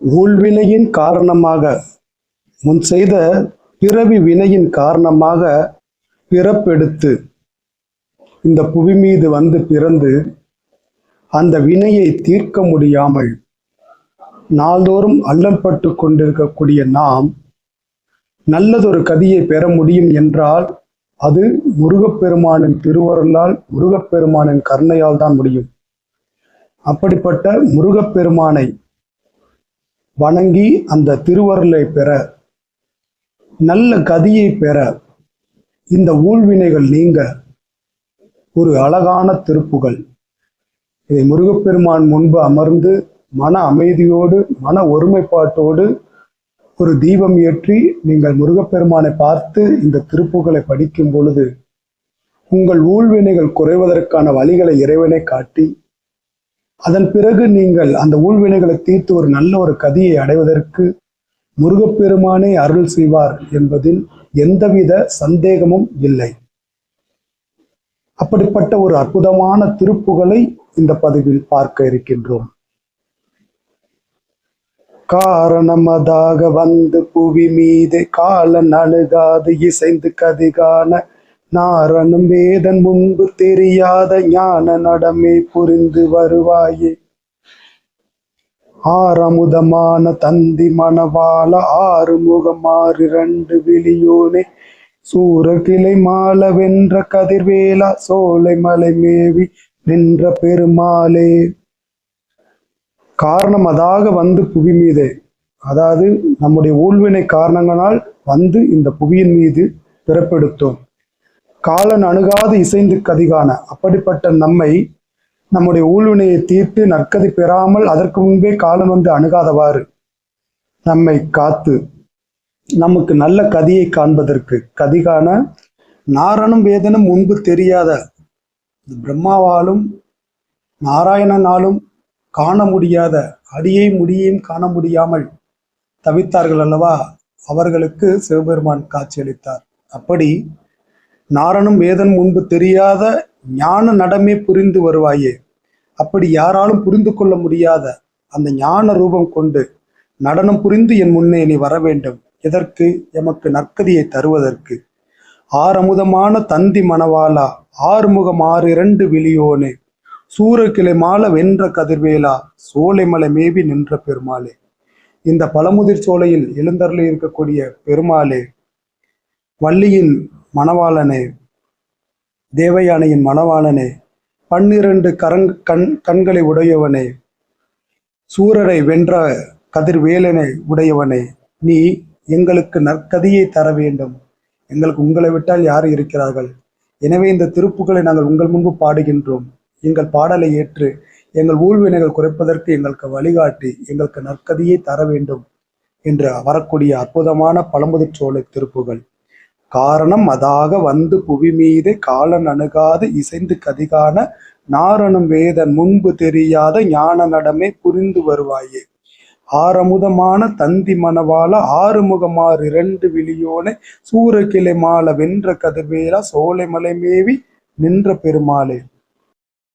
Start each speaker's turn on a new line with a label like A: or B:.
A: ஊழ்வினையின் காரணமாக முன் செய்த பிறவி வினையின் காரணமாக பிறப்பெடுத்து இந்த புவி மீது வந்து பிறந்து அந்த வினையை தீர்க்க முடியாமல் நாள்தோறும் அல்லல்பட்டு கொண்டிருக்கக்கூடிய நாம் நல்லதொரு கதியை பெற முடியும் என்றால் அது முருகப்பெருமானின் திருவருளால் முருகப்பெருமானின் கருணையால் தான் முடியும். அப்படிப்பட்ட முருகப்பெருமானை வணங்கி அந்த திருவருளை பெற நல்ல கதியை பெற இந்த ஊழ்வினைகள் நீங்க ஒரு அழகான திருப்புகள். இதை முருகப்பெருமான் முன்பு அமர்ந்து மன அமைதியோடு மன ஒருமைப்பாட்டோடு ஒரு தீபம் ஏற்றி நீங்கள் முருகப்பெருமானை பார்த்து இந்த திருப்புகளை படிக்கும் பொழுது உங்கள் ஊழ்வினைகள் குறைவதற்கான வழிகளை இறைவனை காட்டி அதன் பிறகு நீங்கள் அந்த ஊழ்வினைகளை தீர்த்து ஒரு நல்ல ஒரு கதியை அடைவதற்கு முருகப்பெருமானே அருள் செய்வார் என்பதில் எந்தவித சந்தேகமும் இல்லை. அப்படிப்பட்ட ஒரு அற்புதமான திருப்புகளை இந்த பதிவில் பார்க்க இருக்கின்றோம். காரணமதாக வந்து புவி மீது காலன் அணுகாது இசைந்து கதிகான நாரணம் வேதன் முன்பு தெரியாத ஞான நடமே புரிந்து வருவாயே. ஆரமுதமான தந்தி மணவாள ஆறுமுகமாறு இரண்டு விழியோனே. சூர கிளை மால வென்ற கதிர்வேலா சோலை மலை மேவி நின்ற பெருமாளே. காரணம் அதாக வந்து புவி மீது. அதாவது நம்முடைய ஊழ்வினை காரணங்களால் வந்து இந்த புவியின் மீது பிறப்பெடுத்தோம். காலன் அணுகாது இசைந்து கதிகான. அப்படிப்பட்ட நம்மை நம்முடைய ஊழ்வினையை தீர்த்து நற்கதி பெறாமல் அதற்கு முன்பே காலன் வந்து அணுகாதவாறு. நம்மை காத்து நமக்கு நல்ல கதியை காண்பதற்கு. கதிகான நாரணம் வேதனும் முன்பு தெரியாத பிரம்மாவாலும் நாராயணனாலும் காண முடியாத அடியை முடியையும் காண முடியாமல் தவித்தார்கள் அல்லவா? அவர்களுக்கு சிவபெருமான் காட்சியளித்தார். அப்படி நாரணம் வேதன் முன்பு தெரியாத ஞான நடமே புரிந்து வருவாயே. அப்படி யாராலும் புரிந்து கொள்ள முடியாத அந்த ஞான ரூபம் கொண்டு நடனம் புரிந்து என் முன்னே நீ வர வேண்டும் எதற்கு? எமக்கு நற்கதியை தருவதற்கு. ஆறமுதமான தந்தி மணவாளா ஆறுமுகம் ஆறு இரண்டு விழியோனே. சூரக்கிளை மால வென்ற கதிர்வேலா சோலைமலை மேவி நின்ற பெருமாளே. இந்த பழமுதிர் சோலையில் எழுந்தருளி இருக்கக்கூடிய பெருமாளே வள்ளியின் மணவாளனே தேவயானையின் மணவாளனே பன்னிரண்டு கரங் கண் கண்களை உடையவனே சூரரை வென்ற கதிர்வேலனை உடையவனே நீ எங்களுக்கு நற்கதியை தர வேண்டும். எங்களுக்கு உங்களை விட்டால் யார் இருக்கிறார்கள்? எனவே இந்த திருப்புகளை நாங்கள் உங்கள் முன்பு பாடுகின்றோம். எங்கள் பாடலை ஏற்று எங்கள் ஊழ்வினைகள் குறைப்பதற்கு எங்களுக்கு வழிகாட்டி எங்களுக்கு நற்கதியை தர வேண்டும் என்று வரக்கூடிய அற்புதமான பழமுதிர் சோலை திருப்புகள். காரணம் அதாக வந்து புவி மீது காலன் அணுகாது இசைந்து கதிகான நாரணம் வேதன் முன்பு தெரியாத ஞான நடமே புரிந்து வருவாயே. ஆரமுதமான தந்தி மணவாள ஆறுமுகமாறு இரண்டு விழியோனை சூரக்கிளை மால வென்ற கதிர்வேலா சோலை மலை மேவி நின்ற பெருமாளே.